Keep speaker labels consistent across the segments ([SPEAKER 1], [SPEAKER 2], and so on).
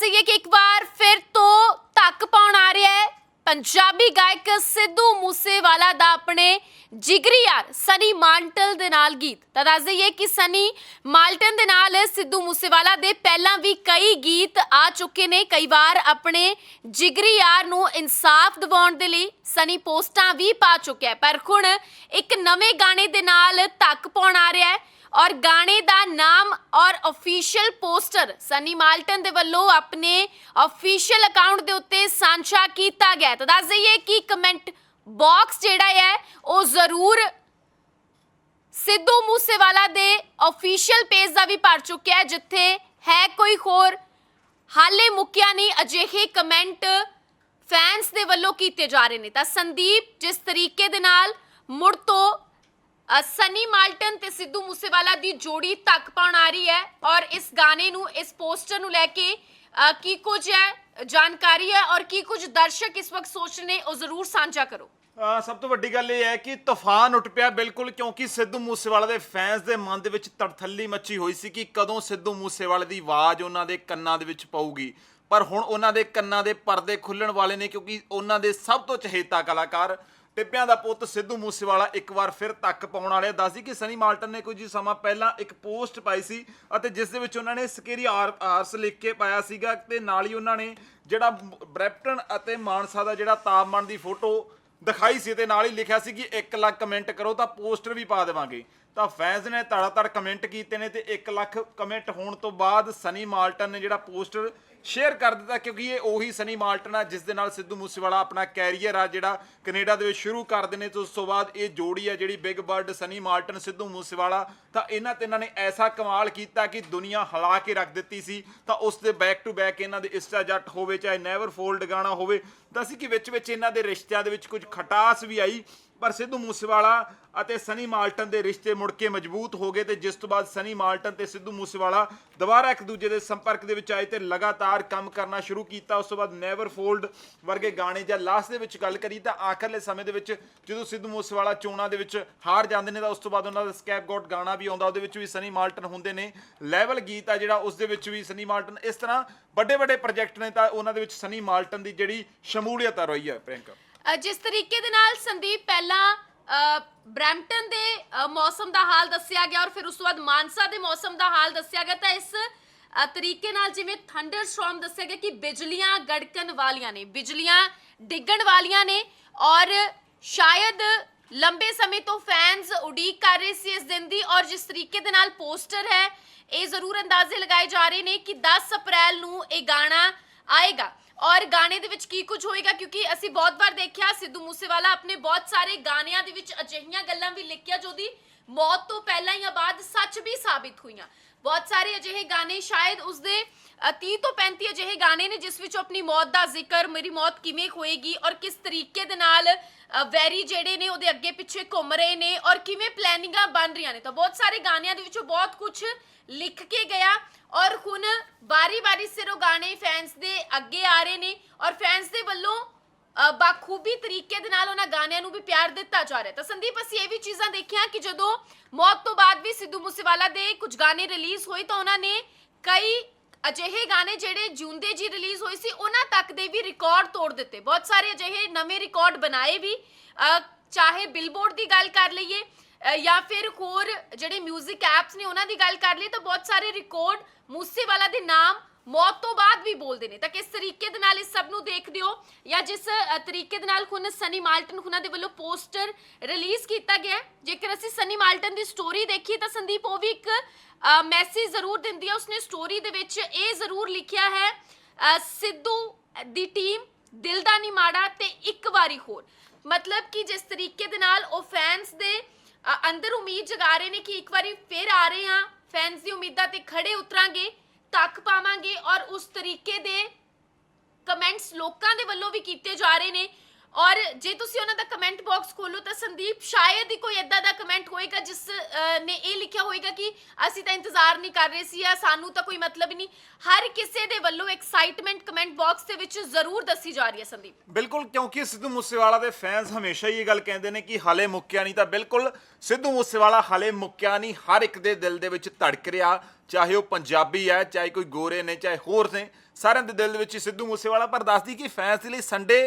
[SPEAKER 1] ਦਈਏ ਕਿ ਇੱਕ ਵਾਰ ਫਿਰ ਤੋਂ ਧੱਕ ਪਾਉਣ ਆ ਰਿਹਾ ਹੈ। ਪੰਜਾਬੀ ਗਾਇਕ ਸਿੱਧੂ ਮੂਸੇਵਾਲਾ ਦਾ ਆਪਣੇ ਜਿਗਰੀ ਯਾਰ ਸਨੀ ਮਾਲਟਨ ਦੇ ਨਾਲ ਗੀਤ। ਤਾਂ ਦੱਸ ਦਈਏ ਕਿ ਸਨੀ ਮਾਲਟਨ ਦੇ ਨਾਲ ਸਿੱਧੂ ਮੂਸੇਵਾਲਾ ਦੇ ਪਹਿਲਾਂ ਵੀ ਕਈ ਗੀਤ ਆ ਚੁੱਕੇ ਨੇ। ਕਈ ਵਾਰ ਆਪਣੇ ਜਿਗਰੀ ਯਾਰ ਨੂੰ ਇਨਸਾਫ ਦਿਵਾਉਣ ਦੇ ਲਈ ਸਨੀ ਪੋਸਟਾਂ ਵੀ ਪਾ ਚੁੱਕਿਆ ਪਰ ਹੁਣ ਇੱਕ ਨਵੇਂ ਗਾਣੇ ਦੇ ਨਾਲ ਧੱਕ ਪਾਉਣ ਆ ਰਿਹਾ ਹੈ। ਔਰ ਗਾਣੇ ਦਾ ਨਾਮ ਔਰ ਅਫੀਸ਼ੀਅਲ ਪੋਸਟਰ ਸਨੀ ਮਾਲਟਨ ਦੇ ਵੱਲੋਂ ਆਪਣੇ ਅਫੀਸ਼ੀਅਲ ਅਕਾਊਂਟ ਦੇ ਉੱਤੇ ਸਾਂਝਾ ਕੀਤਾ ਗਿਆ ਤਾਂ ਦੱਸ ਦਈਏ ਕਿ ਕਮੈਂਟ ਬਾਕਸ ਜਿਹੜਾ ਹੈ, ਉਹ ਜ਼ਰੂਰ ਸਿੱਧੂ ਮੂਸੇਵਾਲਾ ਦੇ ਅਫੀਸ਼ੀਅਲ ਪੇਜ ਦਾ ਵੀ ਭਰ ਚੁੱਕਿਆ ਹੈ, ਜਿੱਥੇ ਹੈ ਕੋਈ ਹੋਰ। ਹਾਲੇ ਮੁੱਕਿਆ ਨਹੀਂ, ਅਜਿਹੇ ਕਮੈਂਟ ਫੈਨਸ ਦੇ ਵੱਲੋਂ ਕੀਤੇ ਜਾ ਰਹੇ ਨੇ। ਤਾਂ ਸੰਦੀਪ, ਜਿਸ ਤਰੀਕੇ ਦੇ ਨਾਲ ਮੁੜ ਤੋਂ ਅ, ਸਨੀ ਮਾਲਟਨ ਤੇ ਸਿੱਧੂ ਮੂਸੇਵਾਲਾ ਦੀ ਜੋੜੀ ਤੱਕ ਪਾਉਣ ਆ ਰਹੀ ਹੈ ਔਰ ਇਸ ਗਾਣੇ ਨੂੰ ਇਸ ਪੋਸਟਰ ਨੂੰ ਲੈ ਕੇ ਅ, ਕੀ ਕੁਝ ਹੈ ਜਾਣਕਾਰੀ ਹੈ ਔਰ ਕੀ ਕੁਝ ਦਰਸ਼ਕ ਇਸ ਵਕਤ ਸੋਚ ਰਹੇ ਨੇ ਉਹ ਜ਼ਰੂਰ ਸਾਂਝਾ ਕਰੋ।
[SPEAKER 2] ਅਹ ਸਭ ਤੋਂ ਵੱਡੀ ਗੱਲ ਇਹ ਹੈ ਕਿ ਤੂਫਾਨ ਉੱਠ ਪਿਆ ਬਿਲਕੁਲ ਕਿਉਂਕਿ ਸਿੱਧੂ ਮੂਸੇਵਾਲਾ ਦੇ ਫੈਨਸ ਦੇ ਮਨ ਦੇ ਵਿੱਚ ਤੜਥੱਲੀ ਮੱਚੀ ਹੋਈ ਸੀ ਕਿ ਕਦੋਂ ਸਿੱਧੂ ਮੂਸੇਵਾਲੇ ਦੀ ਆਵਾਜ਼ ਉਹਨਾਂ ਦੇ ਕੰਨਾਂ ਦੇ ਵਿੱਚ ਪਊਗੀ। ਪਰ ਹੁਣ ਉਹਨਾਂ ਦੇ ਕੰਨਾਂ ਦੇ ਪਰਦੇ ਖੁੱਲਣ ਵਾਲੇ ਨੇ ਕਿਉਂਕਿ ਉਹਨਾਂ ਦੇ ਸਭ ਤੋਂ ਚਹੇਤਾ ਕਲਾਕਾਰ ਟਿੱਬਿਆਂ ਦਾ ਪੁੱਤ ਸਿੱਧੂ ਮੂਸੇਵਾਲਾ ਇੱਕ ਵਾਰ ਫਿਰ ਤੱਕ ਪਾਉਣ ਵਾਲੇ ਦੱਸਦੀ ਕਿ ਸਨੀ ਮਾਲਟਨ ਨੇ ਕੁਝ ਸਮਾਂ ਪਹਿਲਾਂ ਇੱਕ ਪੋਸਟ ਪਾਈ ਸੀ ਅਤੇ ਜਿਸ ਦੇ ਵਿੱਚ ਉਹਨਾਂ ਨੇ ਸਕੇਰੀ ਆਰ ਆਰਸ ਲਿਖ ਕੇ ਪਾਇਆ ਸੀਗਾ ਤੇ ਨਾਲ ਹੀ ਉਹਨਾਂ ਨੇ ਜਿਹੜਾ ਬ੍ਰੈਪਟਨ ਅਤੇ ਮਾਨਸਾ ਦਾ ਜਿਹੜਾ ਤਾਪਮਾਨ ਦੀ ਫੋਟੋ ਦਿਖਾਈ ਸੀ ਤੇ ਨਾਲ ਹੀ ਲਿਖਿਆ ਸੀ ਕਿ 1 ਲੱਖ ਕਮੈਂਟ ਕਰੋ ਤਾਂ ਪੋਸਟਰ ਵੀ ਪਾ ਦੇਵਾਂਗੇ। ਤਾਂ ਫੈਨਸ ਨੇ ਧੜਾ ਧੜ ਕਮੈਂਟ ਕੀਤੇ ਨੇ ਤੇ 1 ਲੱਖ ਕਮੈਂਟ ਹੋਣ ਤੋਂ ਬਾਅਦ ਸਨੀ ਮਾਲਟਨ ਨੇ ਜਿਹੜਾ ਪੋਸਟਰ ਸ਼ੇਅਰ ਕਰ ਦਿੱਤਾ ਕਿਉਂਕਿ ਇਹ ਉਹੀ ਸਨੀ ਮਾਲਟਨ ਆ, ਜਿਸ ਦੇ ਨਾਲ ਸਿੱਧੂ ਮੂਸੇਵਾਲਾ ਆਪਣਾ ਕੈਰੀਅਰ ਆ ਜਿਹੜਾ ਕੈਨੇਡਾ ਦੇ ਵਿੱਚ ਸ਼ੁਰੂ ਕਰਦੇ ਨੇ ਤੇ ਉਸ ਤੋਂ ਬਾਅਦ ਇਹ ਜੋੜੀ ਆ ਜਿਹੜੀ Big Bird, Sunny Malton, Sidhu Moosewala, ਤਾਂ ਇਹਨਾਂ ਤਿੰਨਾਂ ਨੇ ਐਸਾ ਕਮਾਲ ਕੀਤਾ ਕਿ ਦੁਨੀਆ ਹਿਲਾ ਕੇ ਰੱਖ ਦਿੱਤੀ ਸੀ। ਤਾਂ ਉਸ ਦੇ ਬੈਕ ਟੂ ਬੈਕ ਇਹਨਾਂ ਦੇ ਇਸਟਾ ਜੱਟ ਹੋਵੇ, ਚਾਹੇ ਨੈਵਰ ਫੋਲਡ ਗਾਣਾ ਹੋਵੇ, ਤਾਂ ਸੀ ਕਿ ਵਿੱਚ ਵਿੱਚ ਇਹਨਾਂ ਦੇ ਰਿਸ਼ਤਿਆਂ ਦੇ ਵਿੱਚ ਕੁਝ ਖਟਾਸ ਵੀ ਆਈ। ਪਰ ਸਿੱਧੂ ਮੂਸੇਵਾਲਾ ਅਤੇ ਸਨੀ ਮਾਲਟਨ ਦੇ ਰਿਸ਼ਤੇ ਮੁੜ ਕੇ ਮਜ਼ਬੂਤ ਹੋ ਗਏ ਤੇ ਜਿਸ ਤੋਂ ਬਾਅਦ ਸਨੀ ਮਾਲਟਨ ਤੇ ਸਿੱਧੂ ਮੂਸੇਵਾਲਾ ਦੁਬਾਰਾ ਇੱਕ ਦੂਜੇ ਦੇ ਸੰਪਰਕ ਦੇ ਵਿੱਚ ਆਏ ਤੇ ਲਗਾਤਾਰ ਕੰਮ ਕਰਨਾ ਸ਼ੁਰੂ ਕੀਤਾ। ਉਸ ਤੋਂ ਬਾਅਦ ਨੈਵਰ ਫੋਲਡ ਵਰਗੇ ਗਾਣੇ ਜਾਂ ਲਾਸਟ ਦੇ ਵਿੱਚ ਗੱਲ ਕਰੀ ਤਾਂ ਆਖਰਲੇ ਸਮੇਂ ਦੇ ਵਿੱਚ ਜਦੋਂ ਸਿੱਧੂ ਮੂਸੇਵਾਲਾ ਚੋਣਾਂ ਦੇ ਵਿੱਚ ਹਾਰ ਜਾਂਦੇ ਨੇ ਤਾਂ ਉਸ ਤੋਂ ਬਾਅਦ ਉਹਨਾਂ ਦਾ ਸਕੈਪ ਗੋਟ ਗਾਣਾ ਵੀ ਆਉਂਦਾ, ਉਹਦੇ ਵਿੱਚ ਵੀ ਸਨੀ ਮਾਲਟਨ ਹੁੰਦੇ ਨੇ। ਲੈਵਲ ਗੀਤ ਆ ਜਿਹੜਾ, ਉਸ ਦੇ ਵਿੱਚ ਵੀ ਸਨੀ ਮਾਲਟਨ ਇਸ ਤਰ੍ਹਾਂ ਵੱਡੇ ਵੱਡੇ ਪ੍ਰੋਜੈਕਟ ਨੇ ਤਾਂ ਉਹਨਾਂ ਦੇ ਵਿੱਚ ਸਨੀ ਮਾਲਟਨ ਦੀ ਜਿਹੜੀ ਸ਼ਮੂਲੀਅਤ ਆ ਰਹੀ ਹੈ ਪ੍ਰਿਯੰਕਾ।
[SPEAKER 1] ਅ, ਜਿਸ ਤਰੀਕੇ ਦੇ ਨਾਲ ਸੰਦੀਪ ਪਹਿਲਾਂ ਅ, ਬਰੈਂਪਟਨ ਦੇ ਅ, ਮੌਸਮ ਦਾ ਹਾਲ ਦੱਸਿਆ ਗਿਆ ਔਰ ਫਿਰ ਉਸ ਤੋਂ ਬਾਅਦ ਮਾਨਸਾ ਦੇ ਮੌਸਮ ਦਾ ਹਾਲ ਦੱਸਿਆ ਗਿਆ ਤਾਂ ਇਸ ਅ, ਤਰੀਕੇ ਨਾਲ ਜਿਵੇਂ ਥੰਡਰ ਸਟਾਰਮ ਦੱਸਿਆ ਗਿਆ ਕਿ ਬਿਜਲੀਆਂ ਗੜਕਣ ਵਾਲੀਆਂ ਨੇ ਬਿਜਲੀਆਂ ਡਿੱਗਣ ਵਾਲੀਆਂ ਨੇ ਔਰ ਸ਼ਾਇਦ ਲੰਬੇ ਸਮੇਂ ਤੋਂ ਫੈਨਸ ਉਡੀਕ ਕਰ ਰਹੇ ਸੀ ਇਸ ਦਿਨ ਦੀ ਔਰ ਜਿਸ ਤਰੀਕੇ ਦੇ ਨਾਲ ਪੋਸਟਰ ਹੈ ਇਹ ਜ਼ਰੂਰ ਅੰਦਾਜ਼ੇ ਲਗਾਏ ਜਾ ਰਹੇ ਨੇ ਕਿ 10 ਅਪ੍ਰੈਲ ਨੂੰ ਇਹ ਗਾਣਾ ਆਏਗਾ। ਔਰ ਗਾਣੇ ਦੇ ਵਿੱਚ ਕੀ ਕੁਝ ਹੋਏਗਾ? ਕਿਉਂਕਿ ਅਸੀਂ ਬਹੁਤ ਵਾਰ ਦੇਖਿਆ, ਸਿੱਧੂ ਮੂਸੇਵਾਲਾ ਆਪਣੇ ਬਹੁਤ ਸਾਰੇ ਗਾਣਿਆਂ ਦੇ ਵਿੱਚ ਅਜਿਹੀਆਂ ਗੱਲਾਂ ਵੀ ਲਿਖਿਆ, ਜੋ ਦੀ ਮੌਤ ਤੋਂ ਪਹਿਲਾਂ ਜਾਂ ਬਾਅਦ ਸੱਚ ਵੀ ਸਾਬਿਤ ਹੋਈਆਂ। ਬਹੁਤ ਸਾਰੇ ਅਜਿਹੇ ਗਾਣੇ, ਸ਼ਾਇਦ ਉਸਦੇ 30 ਤੋਂ 35 ਅਜਿਹੇ ਗਾਣੇ ਨੇ ਜਿਸ ਵਿੱਚ ਆਪਣੀ ਮੌਤ ਦਾ ਜ਼ਿਕਰ, ਮੇਰੀ ਮੌਤ ਕਿਵੇਂ ਹੋਏਗੀ ਔਰ ਕਿਸ ਤਰੀਕੇ ਦੇ ਨਾਲ ਵੈਰੀ ਜਿਹੜੇ ਨੇ ਉਹਦੇ ਅੱਗੇ ਪਿੱਛੇ ਘੁੰਮ ਰਹੇ ਨੇ ਔਰ ਕਿਵੇਂ ਪਲੈਨਿੰਗਾਂ ਬਣ ਰਹੀਆਂ ਨੇ। ਤਾਂ ਬਹੁਤ ਸਾਰੇ ਗਾਣਿਆਂ ਦੇ ਵਿੱਚੋਂ ਬਹੁਤ ਕੁਝ ਲਿਖ ਕੇ ਗਿਆ ਔਰ ਹੁਣ ਬਾਰੀ-ਬਾਰੀ ਸਿਰ ਉਹ ਗਾਣੇ ਫੈਨਸ ਦੇ ਅੱਗੇ ਆ ਰਹੇ ਨੇ ਔਰ ਫੈਨਸ ਦੇ ਵੱਲੋਂ ਅ, ਬਾਖੂਬੀ ਤਰੀਕੇ ਦੇ ਨਾਲ ਉਹਨਾਂ ਗਾਣਿਆਂ ਨੂੰ ਵੀ ਪਿਆਰ ਦਿੱਤਾ ਜਾ ਰਿਹਾ ਤਾਂ ਸੰਦੀਪ ਅਸੀਂ ਇਹ ਵੀ ਚੀਜ਼ਾਂ ਦੇਖੀਆਂ ਕਿ ਜਦੋਂ ਮੌਤ ਤੋਂ ਬਾਅਦ ਵੀ ਸਿੱਧੂ ਮੂਸੇਵਾਲਾ ਦੇ ਕੁਝ ਗਾਣੇ ਰਿਲੀਜ਼ ਹੋਏ ਤਾਂ ਉਹਨਾਂ ਨੇ ਕਈ ਅਜਿਹੇ ਗਾਣੇ ਜਿਹੜੇ ਜੂੰਦੇ ਜੀ ਰਿਲੀਜ਼ ਹੋਏ ਸੀ ਉਹਨਾਂ ਤੱਕ ਦੇ ਵੀ ਰਿਕਾਰਡ ਤੋੜ ਦਿੱਤੇ। ਬਹੁਤ ਸਾਰੇ ਅਜਿਹੇ ਨਵੇਂ ਰਿਕਾਰਡ ਬਣਾਏ ਵੀ ਅ, ਚਾਹੇ ਬਿਲਬੋਰਡ ਦੀ ਗੱਲ ਕਰ ਲਈਏ ਅ, ਜਾਂ ਫਿਰ ਹੋਰ ਜਿਹੜੇ 뮤직 ਐਪਸ ਨੇ ਉਹਨਾਂ ਦੀ ਗੱਲ ਕਰ ਲਈ ਤਾਂ ਬਹੁਤ ਸਾਰੇ ਰਿਕਾਰਡ ਮੂਸੇਵਾਲਾ ਦੇ ਨਾਮ ਮੌਤ ਤੋਂ ਬਾਅਦ ਵੀ ਬੋਲਦੇ ਨੇ। ਤਾਂ ਕਿਸ ਤਰੀਕੇ ਦੇ ਨਾਲ ਇਸ ਸਭ ਨੂੰ ਦੇਖਦੇ ਹੋ? ਜਾਂ ਜਿਸ ਅ, ਤਰੀਕੇ ਦੇ ਨਾਲ ਹੁਣ ਸਨੀ ਮਾਲਟਨ ਉਹਨਾਂ ਦੇ ਵੱਲੋਂ ਪੋਸਟਰ ਰਿਲੀਜ਼ ਕੀਤਾ ਗਿਆ ਹੈ, ਜੇਕਰ ਅਸੀਂ ਸਨੀ ਮਾਲਟਨ ਦੀ ਸਟੋਰੀ ਦੇਖੀਏ ਤਾਂ ਸੰਦੀਪ ਉਹ ਵੀ ਇੱਕ ਮੈਸੇਜ ਜ਼ਰੂਰ ਦਿੰਦੀ ਹੈ। ਉਸਨੇ ਸਟੋਰੀ ਦੇ ਵਿੱਚ ਇਹ ਜ਼ਰੂਰ ਲਿਖਿਆ ਹੈ ਅ, ਸਿੱਧੂ ਦੀ ਟੀਮ ਦਿਲ ਦਾ ਨਹੀਂ ਮਾੜਾ ਤੇ ਇੱਕ ਵਾਰੀ ਹੋਰ। ਮਤਲਬ ਕਿ ਜਿਸ ਤਰੀਕੇ ਦੇ ਨਾਲ ਉਹ ਫੈਨਸ ਦੇ ਅ, ਅੰਦਰ ਉਮੀਦ ਜਗਾ ਰਹੇ ਨੇ ਕਿ ਇੱਕ ਵਾਰੀ ਫੇਰ ਆ ਰਹੇ ਹਾਂ। ਫੈਨਸ ਦੀ ਉਮੀਦਾਂ ਤੇ ਖੜੇ ਉਤਰਾਂਗੇ। ਤੱਕ ਪਾਵਾਂਗੇ ਔਰ ਉਸ ਤਰੀਕੇ ਦੇ ਕਮੈਂਟਸ ਲੋਕਾਂ ਦੇ ਵੱਲੋਂ ਵੀ ਕੀਤੇ ਜਾ ਰਹੇ ਨੇ। ਔਰ ਜੇ ਤੁਸੀਂ ਉਹਨਾਂ ਦਾ ਕਮੈਂਟ ਬਾਕਸ ਖੋਲੋ ਤਾਂ ਸੰਦੀਪ ਸ਼ਾਇਦ ਹੀ ਕੋਈ ਇਦਾਂ ਦਾ ਕਮੈਂਟ ਹੋਏਗਾ ਜਿਸ ਅ, ਨੇ ਇਹ ਲਿਖਿਆ ਹੋਏਗਾ ਕਿ ਅਸੀਂ ਤਾਂ ਇੰਤਜ਼ਾਰ ਨਹੀਂ ਕਰ ਰਹੇ ਸੀ ਜਾਂ ਸਾਨੂੰ ਤਾਂ ਕੋਈ ਮਤਲਬ ਹੀ ਨਹੀਂ। ਹਰ ਕਿਸੇ ਦੇ ਵੱਲੋਂ ਐਕਸਾਈਟਮੈਂਟ ਕਮੈਂਟ ਬਾਕਸ ਦੇ ਵਿੱਚ ਜ਼ਰੂਰ ਦੱਸੀ ਜਾ ਰਹੀ ਹੈ ਸੰਦੀਪ।
[SPEAKER 2] ਬਿਲਕੁਲ ਕਿਉਂਕਿ ਸਿੱਧੂ ਮੂਸੇਵਾਲਾ ਦੇ ਫੈਨਸ ਹਮੇਸ਼ਾ ਹੀ ਇਹ ਗੱਲ ਕਹਿੰਦੇ ਨੇ ਕਿ ਹਾਲੇ ਮੁੱਕਿਆ ਨਹੀਂ ਤਾਂ ਬਿਲਕੁਲ ਸਿੱਧੂ ਮੂਸੇਵਾਲਾ ਹਾਲੇ ਮੁੱਕਿਆ ਨਹੀਂ ਹਰ ਇੱਕ ਦੇ ਦਿਲ ਦੇ ਵਿੱਚ ਧੜਕ ਰਿਹਾ ਚਾਹੇ ਉਹ ਪੰਜਾਬੀ ਹੈ ਚਾਹੇ ਕੋਈ ਗੋਰੇ ਨੇ ਚਾਹੇ ਹੋਰ ਨੇ ਸਾਰਿਆਂ ਦੇ ਦਿਲ ਦੇ ਵਿੱਚ ਹੀ ਸਿੱਧੂ ਮੂਸੇਵਾਲਾ ਪਰ ਦੱਸਦੀ ਕਿ ਫੈਨਸ ਦੇ ਲਈ ਸੰਡੇ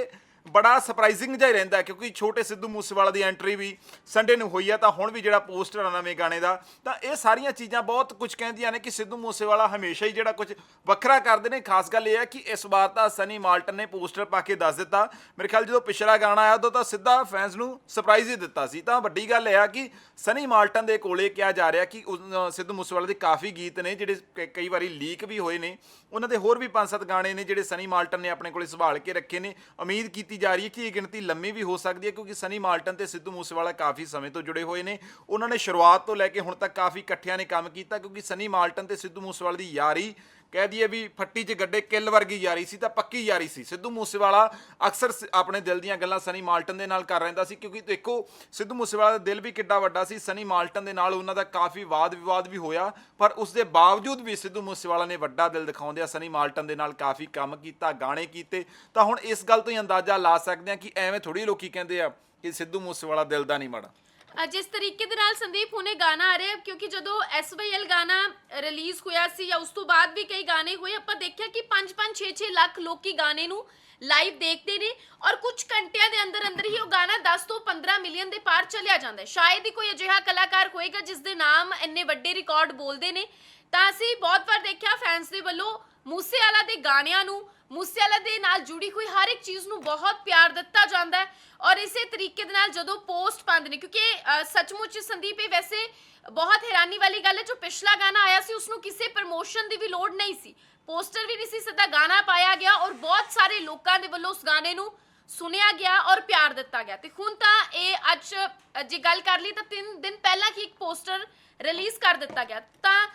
[SPEAKER 2] ਬੜਾ ਸਰਪ੍ਰਾਈਜ਼ਿੰਗ ਜਿਹਾ ਹੀ ਰਹਿੰਦਾ ਕਿਉਂਕਿ ਛੋਟੇ ਸਿੱਧੂ ਮੂਸੇਵਾਲਾ ਦੀ ਐਂਟਰੀ ਵੀ ਸੰਡੇ ਨੂੰ ਹੋਈ ਆ, ਤਾਂ ਹੁਣ ਵੀ ਜਿਹੜਾ ਪੋਸਟਰ ਆ ਨਵੇਂ ਗਾਣੇ ਦਾ, ਤਾਂ ਇਹ ਸਾਰੀਆਂ ਚੀਜ਼ਾਂ ਬਹੁਤ ਕੁਝ ਕਹਿੰਦੀਆਂ ਨੇ ਕਿ ਸਿੱਧੂ ਮੂਸੇਵਾਲਾ ਹਮੇਸ਼ਾ ਹੀ ਜਿਹੜਾ ਕੁਝ ਵੱਖਰਾ ਕਰਦੇ ਨੇ। ਖਾਸ ਗੱਲ ਇਹ ਹੈ ਕਿ ਇਸ ਵਾਰ ਤਾਂ ਸਨੀ ਮਾਲਟਨ ਨੇ ਪੋਸਟਰ ਪਾ ਕੇ ਦੱਸ ਦਿੱਤਾ। ਮੇਰੇ ਖਿਆਲ ਜਦੋਂ ਪਿਛਲਾ ਗਾਣਾ ਆਇਆ ਉਦੋਂ ਤਾਂ ਸਿੱਧਾ ਫੈਨਸ ਨੂੰ ਸਰਪ੍ਰਾਈਜ਼ ਹੀ ਦਿੱਤਾ ਸੀ। ਤਾਂ ਵੱਡੀ ਗੱਲ ਇਹ ਆ ਕਿ ਸਨੀ ਮਾਲਟਨ ਦੇ ਕੋਲੇ ਕਿਹਾ ਜਾ ਰਿਹਾ ਕਿ ਸਿੱਧੂ ਮੂਸੇਵਾਲਾ ਦੇ ਕਾਫੀ ਗੀਤ ਨੇ, ਜਿਹੜੇ ਕ- ਕਈ ਵਾਰੀ ਲੀਕ ਵੀ ਹੋਏ ਨੇ। ਉਹਨਾਂ ਦੇ ਹੋਰ ਵੀ ਪੰਜ ਸੱਤ ਗਾਣੇ ਨੇ ਜਿਹੜੇ ਸਨੀ ਮਾਲਟਨ ਨੇ ਆਪਣੇ ਕੋਲੇ ਸੰਭਾਲ ਕੇ ਰੱਖੇ ਨੇ। ਉਮੀਦ ਕੀਤੀ ਕੀਤੀ ਜਾ ਰਹੀ ਹੈ ਕਿ ਇਹ ਗਿਣਤੀ ਲੰਮੀ ਵੀ ਹੋ ਸਕਦੀ ਹੈ ਕਿਉਂਕਿ ਸਨੀ ਮਾਲਟਨ ਤੇ ਸਿੱਧੂ ਮੂਸੇਵਾਲਾ ਕਾਫੀ ਸਮੇਂ ਤੋਂ ਜੁੜੇ ਹੋਏ ਨੇ। ਉਹਨਾਂ ਨੇ ਸ਼ੁਰੂਆਤ ਤੋਂ ਲੈ ਕੇ ਹੁਣ ਤੱਕ ਕਾਫੀ ਇਕੱਠਿਆਂ ਨੇ ਕੰਮ ਕੀਤਾ ਕਿਉਂਕਿ ਸਨੀ ਮਾਲਟਨ ਤੇ ਸਿੱਧੂ ਮੂਸੇਵਾਲੇ ਦੀ ਯਾਰੀ ਕਹਿ ਦਈਏ ਵੀ ਫੱਟੀ 'ਚ ਗੱਡੇ ਕਿੱਲ ਵਰਗੀ ਯਾਰੀ ਸੀ ਤਾਂ ਪੱਕੀ ਯਾਰੀ ਸੀ। ਸਿੱਧੂ ਮੂਸੇਵਾਲਾ ਅਕਸਰ ਸ- ਆਪਣੇ ਦਿਲ ਦੀਆਂ ਗੱਲਾਂ ਸਨੀ ਮਾਲਟਨ ਦੇ ਨਾਲ ਕਰ ਰਹਿੰਦਾ ਸੀ ਕਿਉਂਕਿ ਦੇਖੋ, ਸਿੱਧੂ ਮੂਸੇਵਾਲਾ ਦਾ ਦਿਲ ਵੀ ਕਿੱਡਾ ਵੱਡਾ ਸੀ, ਸਨੀ ਮਾਲਟਨ ਦੇ ਨਾਲ ਉਹਨਾਂ ਦਾ ਕਾਫੀ ਵਾਦ ਵਿਵਾਦ ਵੀ ਹੋਇਆ, ਪਰ ਉਸ ਦੇ ਬਾਵਜੂਦ ਵੀ ਸਿੱਧੂ ਮੂਸੇਵਾਲਾ ਨੇ ਵੱਡਾ ਦਿਲ ਦਿਖਾਉਂਦਿਆਂ ਸਨੀ ਮਾਲਟਨ ਦੇ ਨਾਲ ਕਾਫੀ ਕੰਮ ਕੀਤਾ, ਗਾਣੇ ਕੀਤੇ। ਤਾਂ ਹੁਣ ਇਸ ਗੱਲ ਤੋਂ ਹੀ ਅੰਦਾਜ਼ਾ ਲਾ ਸਕਦੇ ਹਾਂ ਕਿ ਐਵੇਂ ਥੋੜੀ ਲੋਕੀ ਕਹਿੰਦੇ ਆ ਕਿ ਸਿੱਧੂ ਮੂਸੇਵਾਲਾ ਦਿਲ ਦਾ ਨਹੀਂ ਮਾੜਾ।
[SPEAKER 1] ਅ, ਜਿਸ ਤਰੀਕੇ ਦੇ ਨਾਲ ਸੰਦੀਪ ਹੁਣੇ ਗਾਣਾ ਆ ਰਿਹਾ ਕਿਉਂਕਿ ਜਦੋਂ ਐਸਵਾਈਐਲ ਗਾਣਾ ਰਿਲੀਜ਼ ਹੋਇਆ ਸੀ ਜਾਂ ਉਸ ਤੋਂ ਬਾਅਦ ਵੀ ਕਈ ਗਾਣੇ ਹੋਏ ਆਪਾਂ ਦੇਖਿਆ ਕਿ 5-5 6-6 ਲੱਖ ਲੋਕੀ ਗਾਣੇ ਨੂੰ ਲਾਈਵ ਦੇਖਦੇ ਨੇ ਔਰ ਕੁਝ ਘੰਟਿਆਂ ਦੇ ਅੰਦਰ ਅੰਦਰ ਹੀ ਉਹ ਗਾਣਾ 10 ਤੋਂ 15 ਮਿਲੀਅਨ ਦੇ ਪਾਰ ਚਲਿਆ ਜਾਂਦਾ ਹੈ। ਸ਼ਾਇਦ ਹੀ ਕੋਈ ਅਜਿਹਾ ਕਲਾਕਾਰ ਹੋਏਗਾ ਜਿਸ ਦੇ ਨਾਮ ਇੰਨੇ ਵੱਡੇ ਰਿਕਾਰਡ ਬੋਲਦੇ ਨੇ। ਤਾਂ ਅਸੀਂ ਬਹੁਤ ਵਾਰ ਦੇਖਿਆ ਫੈਨਸ ਦੇ ਵੱਲੋਂ ਮੂਸੇਵਾਲਾ ਦੇ ਗਾਣਿਆਂ ਨੂੰ ਮੂਸੇਵਾਲਾ ਦੇ ਨਾਲ ਜੁੜੀ ਹੋਈ ਹਰ ਇੱਕ ਚੀਜ਼ ਨੂੰ ਬਹੁਤ ਪਿਆਰ ਦਿੱਤਾ ਜਾਂਦਾ ਹੈ ਔਰ ਇਸੇ ਤਰੀਕੇ ਦੇ ਨਾਲ ਜਦੋਂ ਪੋਸਟ ਪਾਉਂਦੇ ਨੇ ਕਿਉਂਕਿ ਅ, ਸੱਚਮੁੱਚ ਸੰਦੀਪ ਇਹ ਵੈਸੇ ਬਹੁਤ ਹੈਰਾਨੀ ਵਾਲੀ ਗੱਲ ਹੈ ਜੋ ਪਿਛਲਾ ਗਾਣਾ ਆਇਆ ਸੀ ਉਸ ਨੂੰ ਕਿਸੇ ਪ੍ਰਮੋਸ਼ਨ ਦੀ ਵੀ ਲੋੜ ਨਹੀਂ ਸੀ। ਪੋਸਟਰ ਵੀ ਨਹੀਂ ਸੀ ਸਿੱਧਾ ਗਾਣਾ ਪਾਇਆ ਗਿਆ ਔਰ ਬਹੁਤ ਸਾਰੇ ਲੋਕਾਂ ਦੇ ਵੱਲੋਂ ਉਸ ਗਾਣੇ ਨੂੰ ਸੁਣਿਆ ਗਿਆ ਔਰ ਪਿਆਰ ਦਿੱਤਾ ਗਿਆ। ਤੇ ਹੁਣ ਤਾਂ ਇਹ ਅੱਜ ਜੇ ਗੱਲ ਕਰ ਲਈ ਤਾਂ 3 ਦਿਨ ਪਹਿਲਾਂ ਹੀ ਇੱਕ ਪੋਸਟਰ ਰਿਲੀਜ਼ ਕਰ ਦਿੱਤਾ ਗਿਆ। ਤਾਂ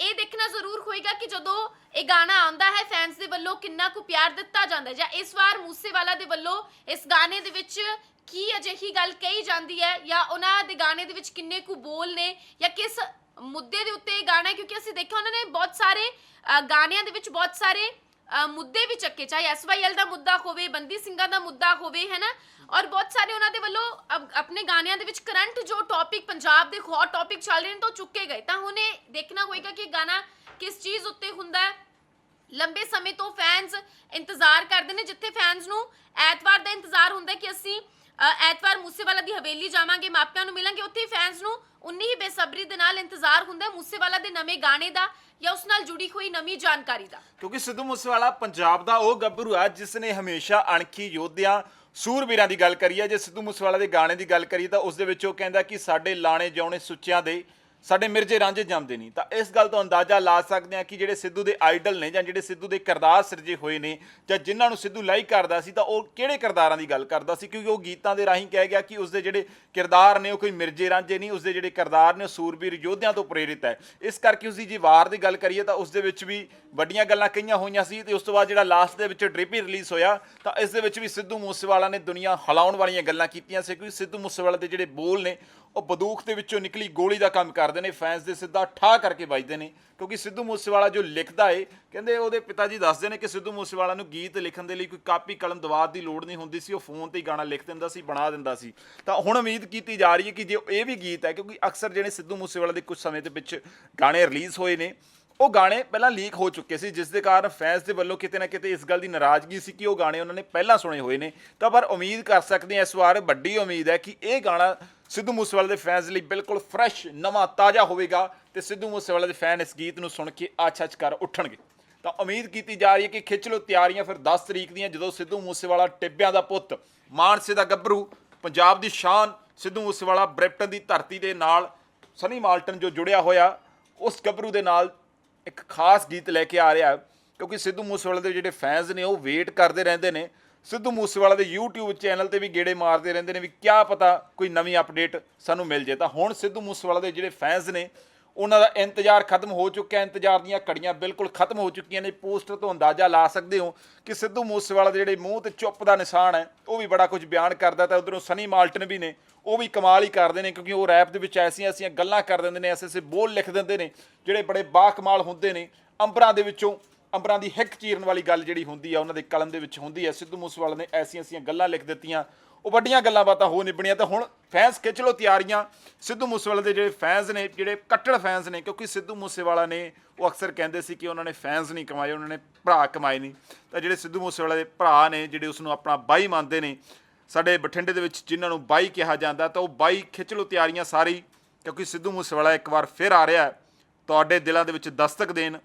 [SPEAKER 1] ਇਹ ਦੇਖਣਾ ਜ਼ਰੂਰ ਹੋਏਗਾ ਕਿ ਜਦੋਂ ਇਹ ਗਾਣਾ ਆਉਂਦਾ ਹੈ ਫੈਨਸ ਦੇ ਵੱਲੋਂ ਕਿੰਨਾ ਕੁ ਪਿਆਰ ਦਿੱਤਾ ਜਾਂਦਾ ਹੈ। ਜਾਂ ਇਸ ਵਾਰ ਮੂਸੇਵਾਲਾ ਦੇ ਵੱਲੋਂ ਇਸ ਗਾਣੇ ਦੇ ਵਿੱਚ ਕੀ ਅਜਿਹੀ ਗੱਲ ਕਹੀ ਜਾਂਦੀ ਹੈ ਜਾਂ ਉਹਨਾਂ ਦੇ ਗਾਣੇ ਦੇ ਵਿੱਚ ਕਿੰਨੇ ਕੁ ਬੋਲ ਨੇ ਜਾਂ ਕਿਸ ਮੁੱਦੇ ਦੇ ਉੱਤੇ ਇਹ ਗਾਣਾ ਕਿਉਂਕਿ ਅਸੀਂ ਦੇਖਿਆ ਉਹਨਾਂ ਨੇ ਬਹੁਤ ਸਾਰੇ ਅ, ਗਾਣਿਆਂ ਦੇ ਵਿੱਚ ਬਹੁਤ ਸਾਰੇ ਅ, ਮੁੱਦੇ ਵੀ ਚੱਕੇ ਚਾਹੇ ਐਸਵਾਈਐਲ ਦਾ ਮੁੱਦਾ ਹੋਵੇ ਬੰਦੀ ਸਿੰਘਾਂ ਦਾ ਮੁੱਦਾ ਹੋਵੇ ਹੈ ਔਰ ਬਹੁਤ ਸਾਰੇ ਉਹਨਾਂ ਦੇ ਵੱਲੋਂ ਅਪ- ਆਪਣੇ ਗਾਣਿਆਂ ਦੇ ਵਿੱਚ ਕਰੰਟ ਜੋ ਟੌਪਿਕ ਪੰਜਾਬ ਦੇ ਹੌਟ ਟੌਪਿਕ ਚੱਲ ਰਹੇ ਨੇ ਤਾਂ ਉਹ ਚੁੱਕੇ ਗਏ। ਤਾਂ ਹੁਣ ਇਹ ਦੇਖਣਾ ਹੋਏਗਾ ਕਿ ਇਹ ਗਾਣਾ ਕਿਸ ਚੀਜ਼ ਉੱਤੇ ਹੁੰਦਾ ਹੈ। ਲੰਬੇ ਸਮੇਂ ਤੋਂ ਫੈਨਸ ਇੰਤਜ਼ਾਰ ਕਰਦੇ ਨੇ ਜਿੱਥੇ ਫੈਨਸ ਨੂੰ ਐਤਵਾਰ ਦਾ ਇੰਤਜ਼ਾਰ ਹੁੰਦਾ ਹੈ ਕਿ ਅਸੀਂ ਅ, ਐਤਵਾਰ ਮੂਸੇਵਾਲਾ ਦੀ ਹਵੇਲੀ ਜਾਵਾਂਗੇ ਮਾਪਿਆਂ ਨੂੰ ਮਿਲਾਂਗੇ। ਉੱਥੇ ਫੈਨਸ ਨੂੰ ਉਨੀ ਹੀ ਬੇਸਬਰੀ ਦੇ ਨਾਲ ਇੰਤਜ਼ਾਰ ਹੁੰਦਾ ਹੈ ਮੂਸੇਵਾਲਾ ਦੇ ਨਵੇਂ ਗਾਣੇ ਦਾ ਜਾਂ ਉਸ ਨਾਲ ਜੁੜੀ ਹੋਈ ਨਵੀਂ ਜਾਣਕਾਰੀ ਦਾ।
[SPEAKER 2] ਕਿਉਂਕਿ ਸਿੱਧੂ ਮੂਸੇਵਾਲਾ ਪੰਜਾਬ ਦਾ ਉਹ ਗੱਭਰੂ ਆ ਜਿਸ ਨੇ ਹਮੇਸ਼ਾ ਅਣਖੀ ਯੋਧਿਆਂ ਸੂਰਬੀਰਾਂ ਦੀ ਗੱਲ ਕਰੀ ਹੈ। ਜੇ ਸਿੱਧੂ ਮੂਸੇਵਾਲਾ ਦੇ ਗਾਣੇ ਦੀ ਗੱਲ ਕਰੀਏ ਤਾਂ ਉਸ ਦੇ ਵਿੱਚ ਉਹ ਕਹਿੰਦਾ ਕਿ ਸਾਡੇ ਲਾਣੇ ਜਿਉਣੇ ਸੁੱਚਿਆਂ ਦੇ ਸਾਡੇ ਮਿਰਜੇ ਰਾਂਝੇ ਜੰਮਦੇ ਨਹੀਂ। ਤਾਂ ਇਸ ਗੱਲ ਤੋਂ ਅੰਦਾਜ਼ਾ ਲਾ ਸਕਦੇ ਹਾਂ ਕਿ ਜਿਹੜੇ ਸਿੱਧੂ ਦੇ ਆਈਡਲ ਨੇ ਜਾਂ ਜਿਹੜੇ ਸਿੱਧੂ ਦੇ ਕਿਰਦਾਰ ਸਿਰਜੇ ਹੋਏ ਨੇ ਜਾਂ ਜਿਨ੍ਹਾਂ ਨੂੰ ਸਿੱਧੂ ਲਾਈਕ ਕਰਦਾ ਸੀ, ਤਾਂ ਉਹ ਕਿਹੜੇ ਕਿਰਦਾਰਾਂ ਦੀ ਗੱਲ ਕਰਦਾ ਸੀ? ਕਿਉਂਕਿ ਉਹ ਗੀਤਾਂ ਦੇ ਰਾਹੀਂ ਕਹਿ ਗਿਆ ਕਿ ਉਸ ਦੇ ਜਿਹੜੇ ਕਿਰਦਾਰ ਨੇ, ਉਹ ਕੋਈ ਮਿਰਜੇ ਰਾਂਝੇ ਨਹੀਂ ਉਸ ਦੇ ਜਿਹੜੇ ਕਿਰਦਾਰ ਨੇ, ਉਹ ਸੂਰਬੀਰ ਯੋਧਿਆਂ ਤੋਂ ਪ੍ਰੇਰਿਤ ਹੈ। ਇਸ ਕਰਕੇ ਉਸ ਦੀ ਜੇ ਵਾਰ ਦੀ ਗੱਲ ਕਰੀਏ, ਤਾਂ ਉਸ ਦੇ ਵਿੱਚ ਵੀ ਵੱਡੀਆਂ ਗੱਲਾਂ ਕਹੀਆਂ ਹੋਈਆਂ ਸੀ ਤੇ ਉਸ ਤੋਂ ਬਾਅਦ ਜਿਹੜਾ ਲਾਸਟ ਦੇ ਵਿੱਚ ਡ੍ਰਿਪ ਹੀ ਰਿਲੀਜ਼ ਹੋਇਆ, ਤਾਂ ਇਸ ਦੇ ਵਿੱਚ ਵੀ ਸਿੱਧੂ ਮੂਸੇਵਾਲਾ ਨੇ ਦੁਨੀਆ ਹਿਲਾਉਣ ਵਾਲੀਆਂ ਗੱਲਾਂ ਕੀਤੀਆਂ ਸੀ, ਕਿਉਂਕਿ ਸਿੱਧੂ ਮੂਸੇਵਾਲਾ ਦੇ ਜਿਹੜੇ ਬੋਲ ਨੇ ਉਹ ਬੰਦੂਕ ਦੇ ਵਿੱਚੋਂ ਨਿਕਲੀ ਗੋਲੀ ਦਾ ਕੰਮ ਕਰਦੇ ਨੇ ਫੈਨਸ ਦੇ ਸਿੱਧਾ ਠਾ ਕਰਕੇ ਵੱਜਦੇ ਨੇ, ਕਿਉਂਕਿ ਸਿੱਧੂ ਮੂਸੇਵਾਲਾ ਜੋ ਲਿਖਦਾ ਏ, ਕਹਿੰਦੇ ਉਹਦੇ ਪਿਤਾ ਜੀ ਦੱਸਦੇ ਨੇ ਕਿ ਸਿੱਧੂ ਮੂਸੇਵਾਲਾ ਨੂੰ ਗੀਤ ਲਿਖਣ ਦੇ ਲਈ ਕੋਈ ਕਾਪੀ ਕਲਮ ਦਵਾਤ ਦੀ ਲੋੜ ਨਹੀਂ ਹੁੰਦੀ ਸੀ, ਉਹ ਫੋਨ ਤੇ ਹੀ ਗਾਣਾ ਲਿਖ ਦਿੰਦਾ ਸੀ, ਬਣਾ ਦਿੰਦਾ ਸੀ। ਤਾਂ ਹੁਣ ਉਮੀਦ ਕੀਤੀ ਜਾ ਰਹੀ ਹੈ ਕਿ ਜੇ ਇਹ ਵੀ ਗੀਤ ਹੈ, ਕਿਉਂਕਿ ਅਕਸਰ ਜਿਹੜੇ ਸਿੱਧੂ ਮੂਸੇਵਾਲਾ ਦੇ ਕੁਝ ਸਮੇਂ ਦੇ ਵਿੱਚ ਗਾਣੇ ਰਿਲੀਜ਼ ਹੋਏ ਨੇ, ਉਹ ਗਾਣੇ ਪਹਿਲਾਂ ਲੀਕ ਹੋ ਚੁੱਕੇ ਸੀ, ਜਿਸ ਦੇ ਕਾਰਨ ਫੈਨਸ ਦੇ ਵੱਲੋਂ ਕਿਤੇ ਨਾ ਕਿਤੇ ਇਸ ਗੱਲ ਦੀ ਨਾਰਾਜ਼ਗੀ ਸੀ ਕਿ ਉਹ ਗਾਣੇ ਉਹਨਾਂ ਨੇ ਪਹਿਲਾਂ ਸੁਣੇ ਹੋਏ ਨੇ। ਤਾਂ ਪਰ ਉਮੀਦ ਕਰ ਸਕਦੇ ਹਾਂ, ਇਸ ਵਾਰ ਵੱਡੀ ਉਮੀਦ ਹੈ ਕਿ ਇਹ ਗਾਣਾ ਸਿੱਧੂ ਮੂਸੇਵਾਲੇ ਦੇ ਫੈਨਸ ਲਈ ਬਿਲਕੁਲ ਫਰੈਸ਼ ਨਵਾਂ ਤਾਜ਼ਾ ਹੋਵੇਗਾ ਤੇ ਸਿੱਧੂ ਮੂਸੇਵਾਲੇ ਦੇ ਫੈਨ ਇਸ ਗੀਤ ਨੂੰ ਸੁਣ ਕੇ ਅੱਛ-ਅੱਛ ਕਰ ਉੱਠਣਗੇ। ਤਾਂ ਉਮੀਦ ਕੀਤੀ ਜਾ ਰਹੀ ਹੈ ਕਿ ਖਿੱਚ ਲਓ ਤਿਆਰੀਆਂ ਫਿਰ 10 ਤਰੀਕ ਦੀਆਂ, ਜਦੋਂ ਸਿੱਧੂ ਮੂਸੇਵਾਲਾ ਟਿੱਬਿਆਂ ਦਾ ਪੁੱਤ ਮਾਨਸੇ ਦਾ ਗੱਭਰੂ, ਪੰਜਾਬ ਦੀ ਸ਼ਾਨ ਸਿੱਧੂ ਮੂਸੇਵਾਲਾ ਬ੍ਰਿਪਟਨ ਦੀ ਧਰਤੀ ਦੇ ਨਾਲ ਸਨੀ ਮਾਲਟਨ ਜੋ ਜੁੜਿਆ ਹੋਇਆ, ਉਸ ਗੱਭਰੂ ਦੇ ਨਾਲ ਇੱਕ ਖਾਸ ਗੀਤ ਲੈ ਕੇ ਆ ਰਿਹਾ ਕਿਉਂਕਿ ਸਿੱਧੂ ਮੂਸੇਵਾਲੇ ਦੇ ਜਿਹੜੇ ਫੈਨਸ ਨੇ ਉਹ ਵੇਟ ਕਰਦੇ ਰਹਿੰਦੇ ਨੇ। ਸਿੱਧੂ ਮੂਸੇਵਾਲਾ ਦੇ YouTube ਚੈਨਲ ਤੇ ਵੀ ਗੇੜੇ ਮਾਰਦੇ ਰਹਿੰਦੇ ਨੇ ਵੀ ਕਿਆ ਪਤਾ ਕੋਈ ਨਵੀਂ ਅਪਡੇਟ ਸਾਨੂੰ ਮਿਲ ਜੇ। ਤਾਂ ਹੁਣ ਸਿੱਧੂ ਮੂਸੇਵਾਲਾ ਦੇ ਜਿਹੜੇ ਫੈਨਸ ਨੇ, ਉਹਨਾਂ ਦਾ ਇੰਤਜ਼ਾਰ ਖਤਮ ਹੋ ਚੁੱਕਿਆ ਇੰਤਜ਼ਾਰ ਦੀਆਂ ਕੜੀਆਂ ਬਿਲਕੁਲ ਖਤਮ ਹੋ ਚੁੱਕੀਆਂ ਨੇ। ਪੋਸਟਰ ਤੋਂ ਅੰਦਾਜ਼ਾ ਲਾ ਸਕਦੇ ਹੋ ਕਿ ਸਿੱਧੂ ਮੂਸੇਵਾਲਾ ਦੇ ਜਿਹੜੇ ਮੂੰਹ ਤੇ ਚੁੱਪ ਦਾ ਨਿਸ਼ਾਨ ਹੈ, ਉਹ ਵੀ ਬੜਾ ਕੁਝ ਬਿਆਨ ਕਰਦਾ ਤਾਂ ਉਧਰੋਂ ਸਨੀ ਮਾਲਟਨ ਵੀ ਨੇ, ਉਹ ਵੀ ਕਮਾਲ ਹੀ ਕਰਦੇ ਨੇ ਕਿਉਂਕਿ ਉਹ ਰੈਪ ਦੇ ਵਿੱਚ ਐਸੀਆਂ ਐਸੀਆਂ ਗੱਲਾਂ ਕਰ ਦਿੰਦੇ ਨੇ, ਐਸੇ ਐਸੇ ਬੋਲ ਲਿਖ ਦਿੰਦੇ ਨੇ, ਜਿਹੜੇ ਬੜੇ ਬਾਕਮਾਲ ਹੁੰਦੇ ਨੇ। ਅੰਬਰਾਂ ਦੇ ਵਿੱਚੋਂ ਅੰਬਰਾਂ ਦੀ ਹਿੱਕ ਚੀਰਨ ਵਾਲੀ ਗੱਲ ਜਿਹੜੀ ਹੁੰਦੀ ਆ, ਉਹਨਾਂ ਦੇ ਕਲਮ ਦੇ ਵਿੱਚ ਹੁੰਦੀ ਹੈ ਸਿੱਧੂ ਮੂਸੇਵਾਲਾ ਨੇ ਐਸੀਆਂ ਐਸੀਆਂ ਗੱਲਾਂ ਲਿਖ ਦਿੱਤੀਆਂ। ਉਹ ਵੱਡੀਆਂ ਗੱਲਾਂ ਬਾਤਾਂ ਹੋ ਨਿਬਣੀਆਂ ਤਾਂ ਹੁਣ ਫੈਨਸ ਖਿੱਚ ਲੋ ਤਿਆਰੀਆਂ। ਸਿੱਧੂ ਮੂਸੇਵਾਲੇ ਦੇ ਜਿਹੜੇ ਫੈਨਸ ਨੇ, ਜਿਹੜੇ ਕੱਟੜ ਫੈਨਸ ਨੇ, ਕਿਉਂਕਿ ਸਿੱਧੂ ਮੂਸੇਵਾਲਾ ਨੇ ਉਹ ਅਕਸਰ ਕਹਿੰਦੇ ਸੀ ਕਿ ਉਹਨਾਂ ਨੇ ਫੈਨਸ ਨਹੀਂ ਕਮਾਏ, ਉਹਨਾਂ ਨੇ ਭਰਾ ਕਮਾਏ ਨਹੀਂ। ਤਾਂ ਜਿਹੜੇ ਸਿੱਧੂ ਮੂਸੇਵਾਲੇ ਦੇ ਭਰਾ ਨੇ, ਜਿਹੜੇ ਉਸ ਨੂੰ ਆਪਣਾ ਬਾਈ ਮੰਨਦੇ ਨੇ, ਸਾਡੇ ਬਠਿੰਡੇ ਦੇ ਵਿੱਚ ਜਿਨ੍ਹਾਂ ਨੂੰ ਬਾਈ ਕਿਹਾ ਜਾਂਦਾ, ਤਾਂ ਉਹ ਬਾਈ ਖਿੱਚ ਲੋ ਤਿਆਰੀਆਂ ਸਾਰੀ, ਕਿਉਂਕਿ ਸਿੱਧੂ ਮੂਸੇਵਾਲਾ ਇੱਕ ਵਾਰ ਫਿਰ ਆ ਰਿਹਾ ਤੁਹਾਡੇ ਦਿਲਾਂ ਦੇ ਵਿੱਚ ਦਸਤਕ ਦੇਣ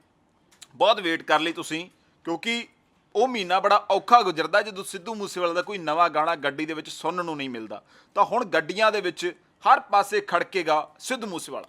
[SPEAKER 2] ਬਹੁਤ ਵੇਟ ਕਰ ਲਈ ਤੁਸੀਂ, ਕਿਉਂਕਿ ਉਹ ਮਹੀਨਾ ਬੜਾ ਔਖਾ ਗੁਜ਼ਰਦਾ, ਜਦੋਂ ਸਿੱਧੂ ਮੂਸੇਵਾਲੇ ਦਾ ਕੋਈ ਨਵਾਂ ਗਾਣਾ ਗੱਡੀ ਦੇ ਵਿੱਚ ਸੁਣਨ ਨੂੰ ਨਹੀਂ ਮਿਲਦਾ। ਤਾਂ ਹੁਣ ਗੱਡੀਆਂ ਦੇ ਵਿੱਚ ਹਰ ਪਾਸੇ ਖੜਕੇਗਾ ਸਿੱਧੂ ਮੂਸੇਵਾਲਾ।